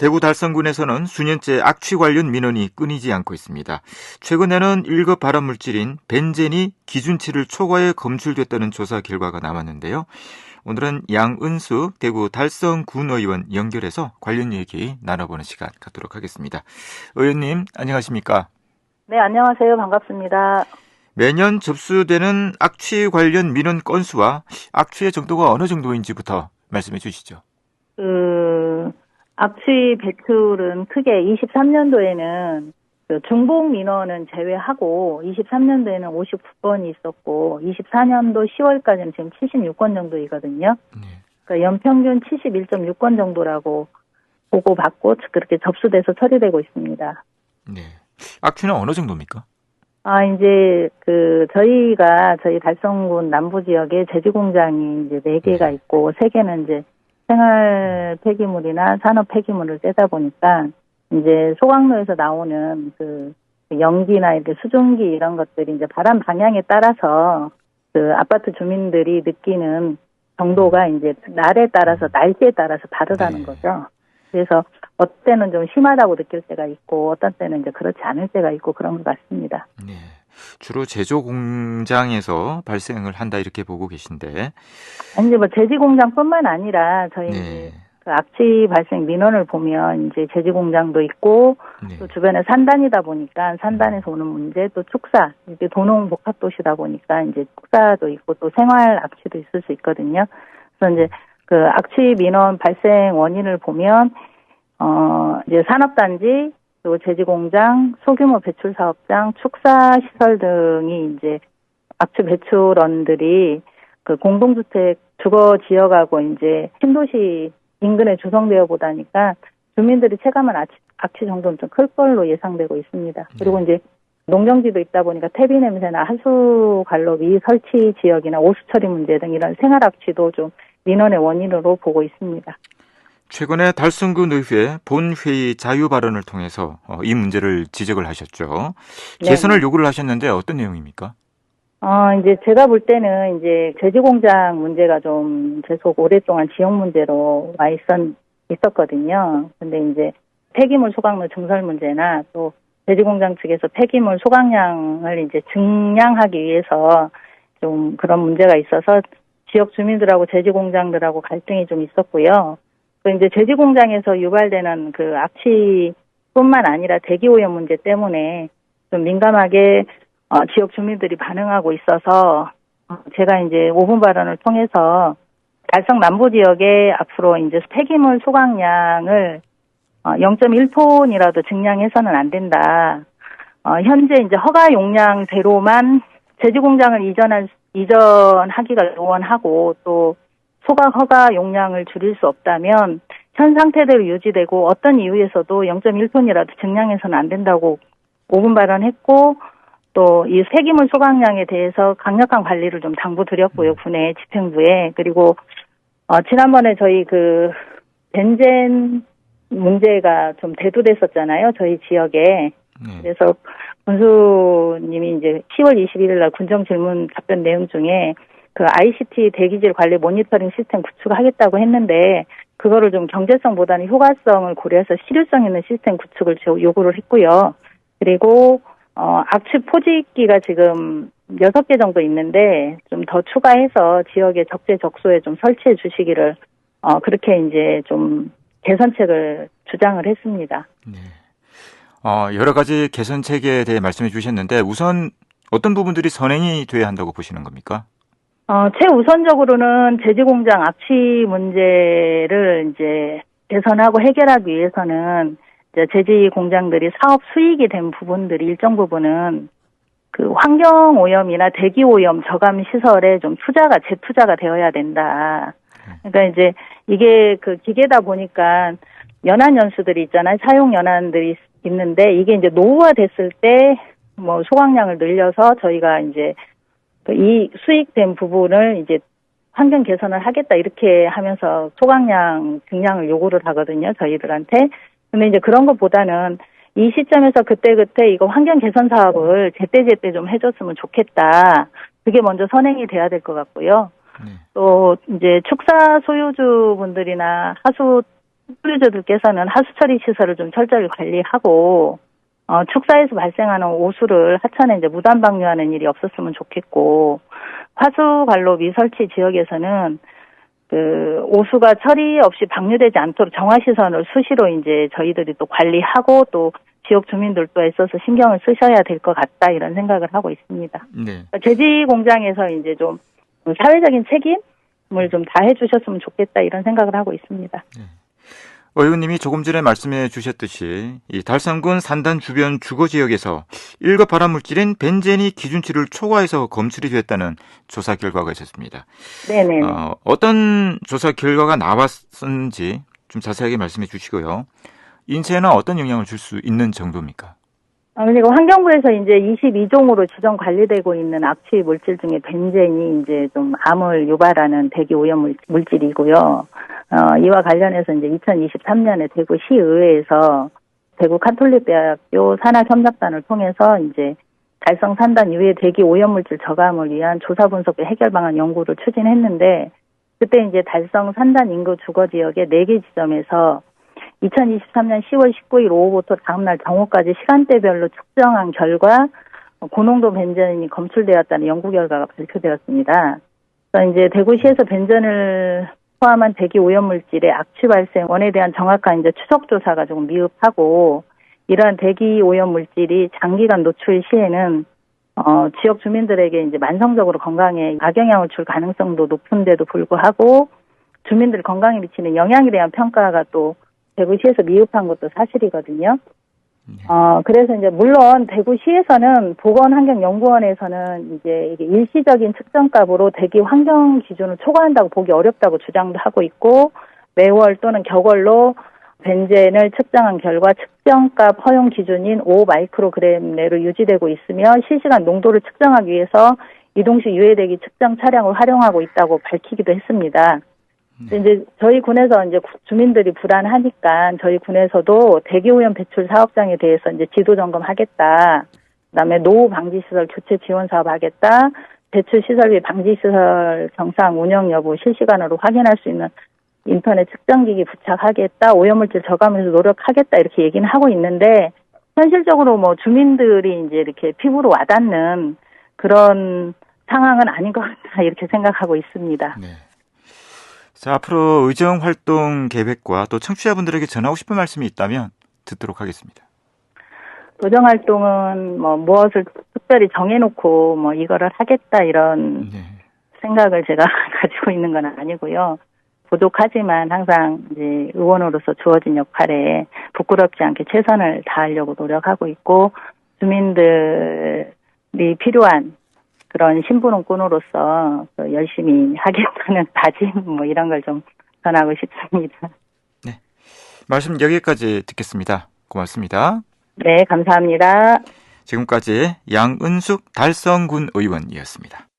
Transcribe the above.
대구 달성군에서는 수년째 악취 관련 민원이 끊이지 않고 있습니다. 최근에는 1급 발암물질인 벤젠이 기준치를 초과해 검출됐다는 조사 결과가 나왔는데요. 오늘은 양은수 대구 달성군 의원 연결해서 관련 얘기 나눠보는 시간 갖도록 하겠습니다. 의원님 안녕하십니까? 네, 안녕하세요. 반갑습니다. 매년 접수되는 악취 관련 민원 건수와 악취의 정도가 어느 정도인지부터 말씀해 주시죠. 그 악취 배출은 크게 23년도에는 그 중복 민원은 제외하고 23년도에는 59건이 있었고 24년도 10월까지는 지금 76건 정도이거든요. 네. 그러니까 연평균 71.6건 정도라고 보고받고 그렇게 접수돼서 처리되고 있습니다. 네. 악취는 어느 정도입니까? 아, 이제, 그, 저희가, 저희 달성군 남부 지역에 제지 공장이 이제 4개가 있고, 3개는 이제 생활 폐기물이나 산업 폐기물을 떼다 보니까, 이제 소각로에서 나오는 그, 연기나 이렇게 수증기 이런 것들이 이제 바람 방향에 따라서 그 아파트 주민들이 느끼는 정도가 이제 날에 따라서 날씨에 따라서 다르다는 네. 거죠. 그래서 어떤 때는 좀 심하다고 느낄 때가 있고 어떤 때는 이제 그렇지 않을 때가 있고 그런 것 같습니다. 네. 주로 제조 공장에서 발생을 한다 이렇게 보고 계신데. 아니 이제 뭐 제지 공장뿐만 아니라 저희 네. 이제 그 악취 발생 민원을 보면 이제 제지 공장도 있고 네. 또 주변에 산단이다 보니까 산단에서 오는 문제 또 축사 이게 도농 복합 도시다 보니까 이제 축사도 있고 또 생활 악취도 있을 수 있거든요. 그래서 이제 그 악취 민원 발생 원인을 보면 어 이제 산업단지 또 제지 공장, 소규모 배출 사업장, 축사 시설 등이 이제 악취 배출원들이 그 공동주택 주거 지역하고 이제 신도시 인근에 조성되어 보다니까 주민들이 체감한 악취, 악취 정도는 좀 클 걸로 예상되고 있습니다. 그리고 이제 농경지도 있다 보니까 퇴비 냄새나 하수 관로비 설치 지역이나 오수 처리 문제 등 이런 생활 악취도 좀 민원의 원인으로 보고 있습니다. 최근에 달성군 의회 본회의 자유 발언을 통해서 어, 이 문제를 지적을 하셨죠. 네. 개선을 요구를 하셨는데 어떤 내용입니까? 어, 이제 제가 볼 때는 이제 제지공장 문제가 좀 계속 오랫동안 지역 문제로 와 있었, 있었거든요. 근데 이제 폐기물 소각로 증설 문제나 또 제지공장 측에서 폐기물 소각량을 이제 증량하기 위해서 좀 그런 문제가 있어서 지역 주민들하고 제지공장들하고 갈등이 좀 있었고요. 또 이제 제지 공장에서 유발되는 그 악취뿐만 아니라 대기 오염 문제 때문에 좀 민감하게 어, 지역 주민들이 반응하고 있어서 어, 제가 이제 5분 발언을 통해서 달성 남부 지역에 앞으로 이제 폐기물 소각량을 어, 0.1톤이라도 증량해서는 안 된다. 어, 현재 이제 허가 용량대로만 제지 공장을 이전할 이전하기가 요원하고 또 소각 허가 용량을 줄일 수 없다면 현 상태대로 유지되고 어떤 이유에서도 0.1톤이라도 증량해서는 안 된다고 5분 발언했고 또 이 폐기물 소각량에 대해서 강력한 관리를 좀 당부드렸고요 군에 집행부에 그리고 어 지난번에 저희 그 벤젠 문제가 좀 대두됐었잖아요 저희 지역에 네. 그래서 군수님이 이제 10월 21일 날 군정 질문 답변 내용 중에 그 ICT 대기질 관리 모니터링 시스템 구축하겠다고 했는데 그거를 좀 경제성보다는 효과성을 고려해서 실효성 있는 시스템 구축을 저- 요구를 했고요. 그리고 어 악취 포집기가 지금 여섯 개 정도 있는데 좀 더 추가해서 지역의 적재적소에 좀 설치해 주시기를 어 그렇게 이제 좀 개선책을 주장을 했습니다. 네. 어, 여러 가지 개선책에 대해 말씀해 주셨는데 우선 어떤 부분들이 선행이 돼야 한다고 보시는 겁니까? 어, 최우선적으로는 제지공장 악취 문제를 이제 개선하고 해결하기 위해서는 이제 제지 공장들이 사업 수익이 된 부분들이 일정 부분은 그 환경 오염이나 대기 오염 저감 시설에 좀 투자가 재투자가 되어야 된다. 그러니까 이제 이게 그 기계다 보니까 연한 연수들이 있잖아요. 사용 연한들이 있는데 이게 이제 노후화 됐을 때 뭐 소각량을 늘려서 저희가 이제 그 이 수익된 부분을 이제 환경 개선을 하겠다 이렇게 하면서 소각량 증량을 요구를 하거든요 저희들한테. 근데 이제 그런 것보다는 이 시점에서 그때그때 이거 환경 개선 사업을 제때제때 좀 해줬으면 좋겠다. 그게 먼저 선행이 돼야 될 것 같고요. 네. 또 이제 축사 소유주 분들이나 하수 소유주들께서는 하수 처리 시설을 좀 철저히 관리하고 어, 축사에서 발생하는 오수를 하천에 이제 무단 방류하는 일이 없었으면 좋겠고 화수관로 미설치 지역에서는 그 오수가 처리 없이 방류되지 않도록 정화시설을 수시로 이제 저희들이 또 관리하고 또 지역 주민들도 애써서 신경을 쓰셔야 될 것 같다 이런 생각을 하고 있습니다. 네. 제지 공장에서 이제 좀 사회적인 책임을 좀 다 해주셨으면 좋겠다 이런 생각을 하고 있습니다. 의원님이 조금 전에 말씀해 주셨듯이 이 달성군 산단 주변 주거 지역에서 1급 발암 물질인 벤젠이 기준치를 초과해서 검출이 됐다는 조사 결과가 있었습니다. 네네. 어, 어떤 조사 결과가 나왔는지 좀 자세하게 말씀해 주시고요. 인체에는 어떤 영향을 줄 수 있는 정도입니까? 아, 그리고 환경부에서 이제 22종으로 지정 관리되고 있는 악취 물질 중에 벤젠이 이제 좀 암을 유발하는 대기 오염 물- 물질이고요. 어, 이와 관련해서 이제 2023년에 대구 시의회에서 대구 카톨릭대학교 산학협력단을 통해서 이제 달성 산단 유해 대기 오염 물질 저감을 위한 조사 분석 및 해결 방안 연구를 추진했는데 그때 이제 달성 산단 인구 주거 지역의 4개 지점에서 2023년 10월 19일 오후부터 다음날 정오까지 시간대별로 측정한 결과 고농도 벤젠이 검출되었다는 연구 결과가 발표되었습니다. 그래서 이제 대구시에서 벤젠을 포함한 대기 오염 물질의 악취 발생 원에 대한 정확한 이제 추적 조사가 조금 미흡하고 이러한 대기 오염 물질이 장기간 노출 시에는 어, 지역 주민들에게 이제 만성적으로 건강에 악영향을 줄 가능성도 높은데도 불구하고 주민들 건강에 미치는 영향에 대한 평가가 또 대구시에서 미흡한 것도 사실이거든요. 어, 그래서 이제 물론 대구시에서는 보건환경연구원에서는 이제 일시적인 측정값으로 대기 환경 기준을 초과한다고 보기 어렵다고 주장도 하고 있고 매월 또는 격월로 벤젠을 측정한 결과 측정값 허용 기준인 5 마이크로그램 내로 유지되고 있으며 실시간 농도를 측정하기 위해서 이동식 유해대기 측정 차량을 활용하고 있다고 밝히기도 했습니다. 근데 이제 저희 군에서 이제 구- 주민들이 불안하니까 저희 군에서도 대기오염 배출 사업장에 대해서 이제 지도 점검하겠다. 그다음에 노후 방지 시설 교체 지원 사업 하겠다. 배출 시설비 방지 시설 정상 운영 여부 실시간으로 확인할 수 있는 인터넷 측정 기기 부착하겠다. 오염물질 저감에서 노력하겠다. 이렇게 얘기는 하고 있는데 현실적으로 뭐 주민들이 이제 이렇게 피부로 와닿는 그런 상황은 아닌 것 같다. 이렇게 생각하고 있습니다. 네. 자, 앞으로 의정 활동 계획과 또 청취자분들에게 전하고 싶은 말씀이 있다면 듣도록 하겠습니다. 도정 활동은 뭐 무엇을 특별히 정해놓고 뭐 이거를 하겠다 이런 네. 생각을 제가 가지고 있는 건 아니고요. 부족하지만 항상 이제 의원으로서 주어진 역할에 부끄럽지 않게 최선을 다하려고 노력하고 있고 주민들이 필요한 그런 신분원꾼으로서 그 열심히 하겠다는 다짐 뭐 이런 걸 좀 전하고 싶습니다. 말씀 여기까지 듣겠습니다. 고맙습니다. 네, 감사합니다. 지금까지 양은숙 달성군 의원이었습니다.